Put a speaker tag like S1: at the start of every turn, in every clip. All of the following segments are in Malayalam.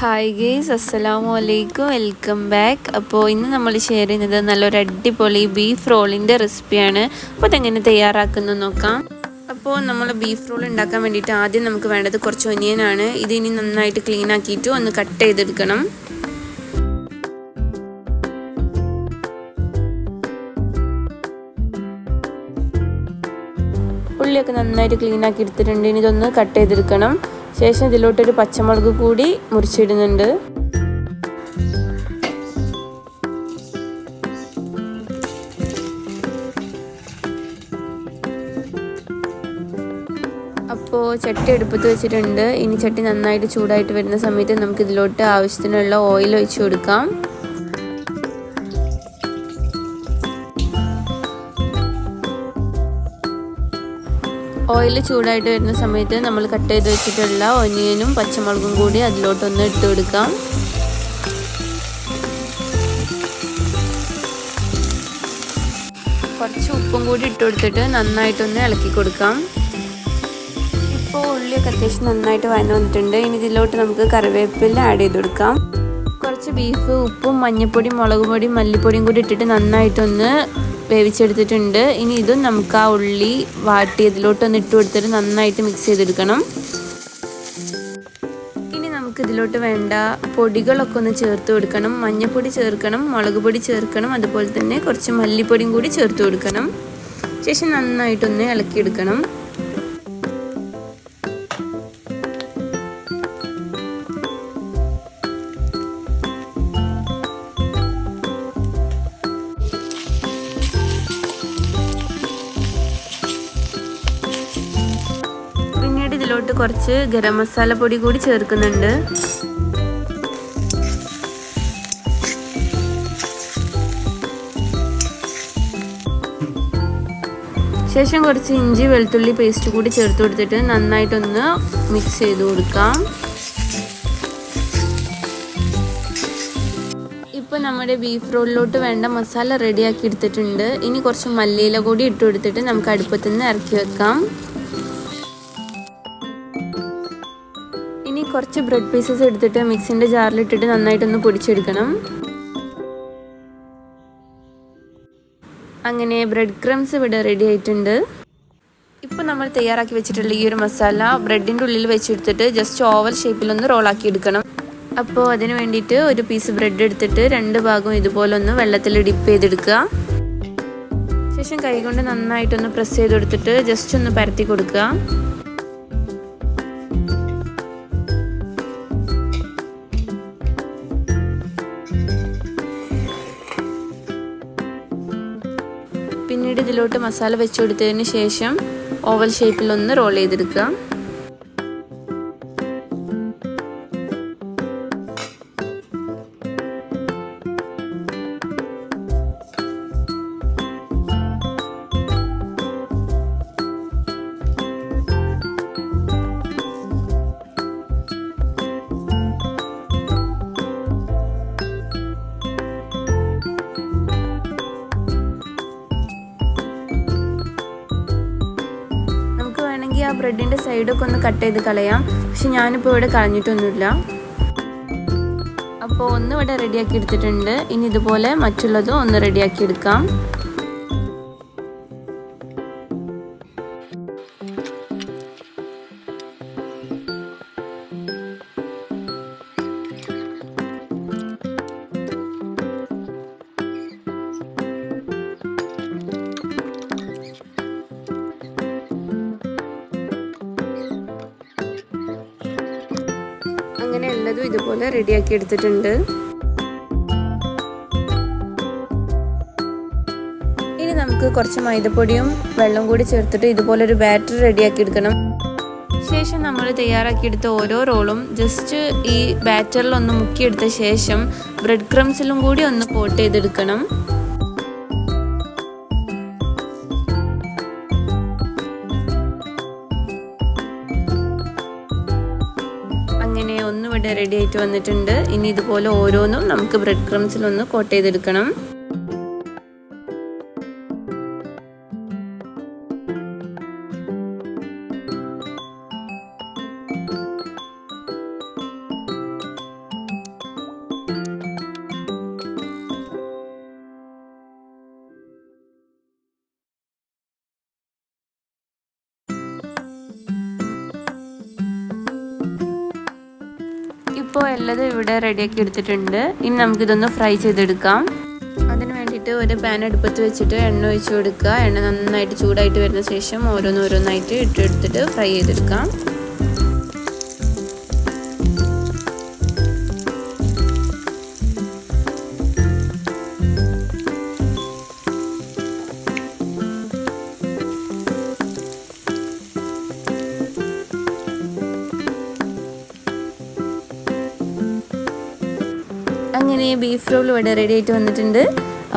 S1: ഹായ് ഗേസ് അസ്സലാമു അലൈക്കും വെൽക്കം ബാക്ക് അപ്പോൾ ഇന്ന് നമ്മൾ ഷെയർ ചെയ്യുന്നത് നല്ലൊരു അടിപൊളി ബീഫ് റോളിന്റെ റെസിപ്പിയാണ് അപ്പോൾ അതെങ്ങനെ തയ്യാറാക്കുന്നു നോക്കാം. അപ്പോൾ നമ്മൾ ബീഫ് റോൾ ഉണ്ടാക്കാൻ വേണ്ടിയിട്ട് ആദ്യം നമുക്ക് വേണ്ടത് കുറച്ച് ഒനിയനാണ് ഇത് ഇനി നന്നായിട്ട് ക്ലീൻ ആക്കിയിട്ട് ഒന്ന് കട്ട് ചെയ്തെടുക്കണം. ഉള്ളിയൊക്കെ നന്നായിട്ട് ക്ലീൻ ആക്കി എടുത്തിട്ടുണ്ട്. ഇനി ഇതൊന്ന് കട്ട് ചെയ്തെടുക്കണം. ശേഷം ഇതിലോട്ടൊരു പച്ചമുളക് കൂടി മുറിച്ചിടുന്നുണ്ട്. അപ്പോൾ ചട്ടി എടുപ്പത്ത് വെച്ചിട്ടുണ്ട്. ഇനി ചട്ടി നന്നായിട്ട് ചൂടായിട്ട് വരുന്ന സമയത്ത് നമുക്ക് ഇതിലോട്ട് ആവശ്യത്തിനുള്ള ഓയിൽ ഒഴിച്ചു കൊടുക്കാം. ഓയിൽ ചൂടായിട്ട് വരുന്ന സമയത്ത് നമ്മൾ കട്ട് ചെയ്ത് വെച്ചിട്ടുള്ള ഒനിയനും പച്ചമുളകും കൂടി അതിലോട്ടൊന്ന് ഇട്ട് കൊടുക്കാം. കുറച്ച് ഉപ്പും കൂടി ഇട്ട് കൊടുത്തിട്ട് നന്നായിട്ടൊന്ന് ഇളക്കി കൊടുക്കാം. ഇപ്പോൾ ഉള്ളിയൊക്കെ അത്യാവശ്യം നന്നായിട്ട് വഴന്നു വന്നിട്ടുണ്ട്. ഇനി ഇതിലോട്ട് നമുക്ക് കറിവേപ്പില ആഡ് ചെയ്ത് കൊടുക്കാം. കുറച്ച് ബീഫ് ഉപ്പും മഞ്ഞൾപ്പൊടിയും മുളക് പൊടിയും മല്ലിപ്പൊടിയും കൂടി ഇട്ടിട്ട് നന്നായിട്ടൊന്ന് വേവിച്ചെടുത്തിട്ടുണ്ട്. ഇനി ഇതും നമുക്ക് ആ ഉള്ളി വാട്ടി ഇതിലോട്ടൊന്ന് ഇട്ട് കൊടുത്തിട്ട് നന്നായിട്ട് മിക്സ് ചെയ്തെടുക്കണം. ഇനി നമുക്ക് ഇതിലോട്ട് വേണ്ട പൊടികളൊക്കെ ഒന്ന് ചേർത്ത് കൊടുക്കണം. മഞ്ഞൾപ്പൊടി ചേർക്കണം മുളക് പൊടി ചേർക്കണം അതുപോലെ തന്നെ കുറച്ച് മല്ലിപ്പൊടിയും കൂടി ചേർത്ത് കൊടുക്കണം. ശേഷം നന്നായിട്ടൊന്ന് ഇളക്കിയെടുക്കണം. ഇതിലോട്ട് കുറച്ച് ഗരം മസാല പൊടി കൂടി ചേർക്കുന്നുണ്ട്. ശേഷം കുറച്ച് ഇഞ്ചി വെളുത്തുള്ളി പേസ്റ്റ് കൂടി ചേർത്ത് കൊടുത്തിട്ട് നന്നായിട്ടൊന്ന് മിക്സ് ചെയ്ത് കൊടുക്കാം. ഇപ്പോൾ നമ്മുടെ ബീഫ് റോളിലോട്ട് വേണ്ട മസാല റെഡിയാക്കി എടുത്തിട്ടുണ്ട്. ഇനി കുറച്ച് മല്ലിയില കൂടി ഇട്ട് കൊടുത്തിട്ട് നമുക്ക് അടുപ്പത്തുനിന്ന് ഇറക്കി വെക്കാം. കുറച്ച് ബ്രെഡ് പീസസ് എടുത്തിട്ട് മിക്സിന്റെ ജാറിലിട്ടിട്ട് നന്നായിട്ടൊന്ന് പൊടിച്ചെടുക്കണം. അങ്ങനെ ബ്രെഡ് ക്രംസ് ഇവിടെ റെഡി ആയിട്ടുണ്ട്. ഇപ്പോൾ നമ്മൾ തയ്യാറാക്കി വെച്ചിട്ടുള്ള ഈ ഒരു മസാല ബ്രെഡിന്റെ ഉള്ളിൽ വെച്ചെടുത്തിട്ട് ജസ്റ്റ് ഓവൽ ഷേപ്പിലൊന്ന് റോളാക്കി എടുക്കണം. അപ്പോൾ അതിന് വേണ്ടിയിട്ട് ഒരു പീസ് ബ്രെഡ് എടുത്തിട്ട് രണ്ട് ഭാഗവും ഇതുപോലെ ഒന്ന് വെള്ളത്തിൽ ഡിപ്പ് ചെയ്തെടുക്കുക. ശേഷം കൈകൊണ്ട് നന്നായിട്ടൊന്ന് പ്രസ് ചെയ്ത് കൊടുത്തിട്ട് ജസ്റ്റ് ഒന്ന് പരത്തി കൊടുക്കുക. ഇതിലോട്ട് മസാല വെച്ച് കൊടുത്തതിന് ശേഷം ഓവൽ ഷേപ്പിൽ ഒന്ന് റോൾ ചെയ്തെടുക്കുക. ബ്രെഡിന്റെ സൈഡൊക്കെ ഒന്ന് കട്ട് ചെയ്ത് കളയാം. പക്ഷെ ഞാനിപ്പോൾ ഇവിടെ കളഞ്ഞിട്ടൊന്നുമില്ല. അപ്പോൾ ഒന്ന് ഇവിടെ റെഡിയാക്കി എടുത്തിട്ടുണ്ട്. ഇനി ഇതുപോലെ മറ്റുള്ളതും ഒന്ന് റെഡിയാക്കി എടുക്കാം. ഉള്ളതും ഇതുപോലെ റെഡിയാക്കി എടുത്തിട്ടുണ്ട്. ഇനി നമുക്ക് കുറച്ച് മൈദപ്പൊടിയും വെള്ളം കൂടി ചേർത്തിട്ട് ഇതുപോലെ ഒരു ബാറ്റർ റെഡിയാക്കി എടുക്കണം. ശേഷം നമ്മൾ തയ്യാറാക്കിയെടുത്ത ഓരോ റോളും ജസ്റ്റ് ഈ ബാറ്ററിൽ ഒന്ന് മുക്കിയെടുത്ത ശേഷം ബ്രെഡ് ക്രംസിലും കൂടി ഒന്ന് കോട്ട് ചെയ്തെടുക്കണം. ഒന്ന് ഇവിടെ റെഡി ആയിട്ട് വന്നിട്ടുണ്ട്. ഇനി ഇതുപോലെ ഓരോന്നും നമുക്ക് ബ്രെഡ് ക്രംസിലൊന്ന് കോട്ട് ചെയ്തെടുക്കണം. ഇപ്പോൾ എല്ലതും ഇവിടെ റെഡിയാക്കി എടുത്തിട്ടുണ്ട്. ഇനി നമുക്കിതൊന്ന് ഫ്രൈ ചെയ്തെടുക്കാം. അതിന് വേണ്ടിയിട്ട് ഒരു പാൻ അടുപ്പത്ത് വെച്ചിട്ട് എണ്ണ ഒഴിച്ച് കൊടുക്കുക. എണ്ണ നന്നായിട്ട് ചൂടായിട്ട് വരുന്ന ശേഷം ഓരോന്നോരോന്നായിട്ട് ഇട്ടെടുത്തിട്ട് ഫ്രൈ ചെയ്തെടുക്കാം. അങ്ങനെ ബീഫ് റോൾ ഇവിടെ റെഡി ആയിട്ട് വന്നിട്ടുണ്ട്.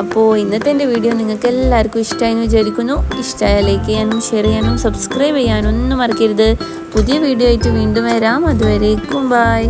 S1: അപ്പോൾ ഇന്നത്തെ എന്റെ വീഡിയോ നിങ്ങൾക്ക് എല്ലാവർക്കും ഇഷ്ടമായി എന്ന് വിചാരിക്കുന്നു. ഇഷ്ടമായ ലൈക്ക് ചെയ്യാനും ഷെയർ ചെയ്യാനും സബ്സ്ക്രൈബ് ചെയ്യാനും ഒന്നും മറക്കരുത്. പുതിയ വീഡിയോ ആയിട്ട് വീണ്ടും വരാം. അതുവരേക്കും ബായ്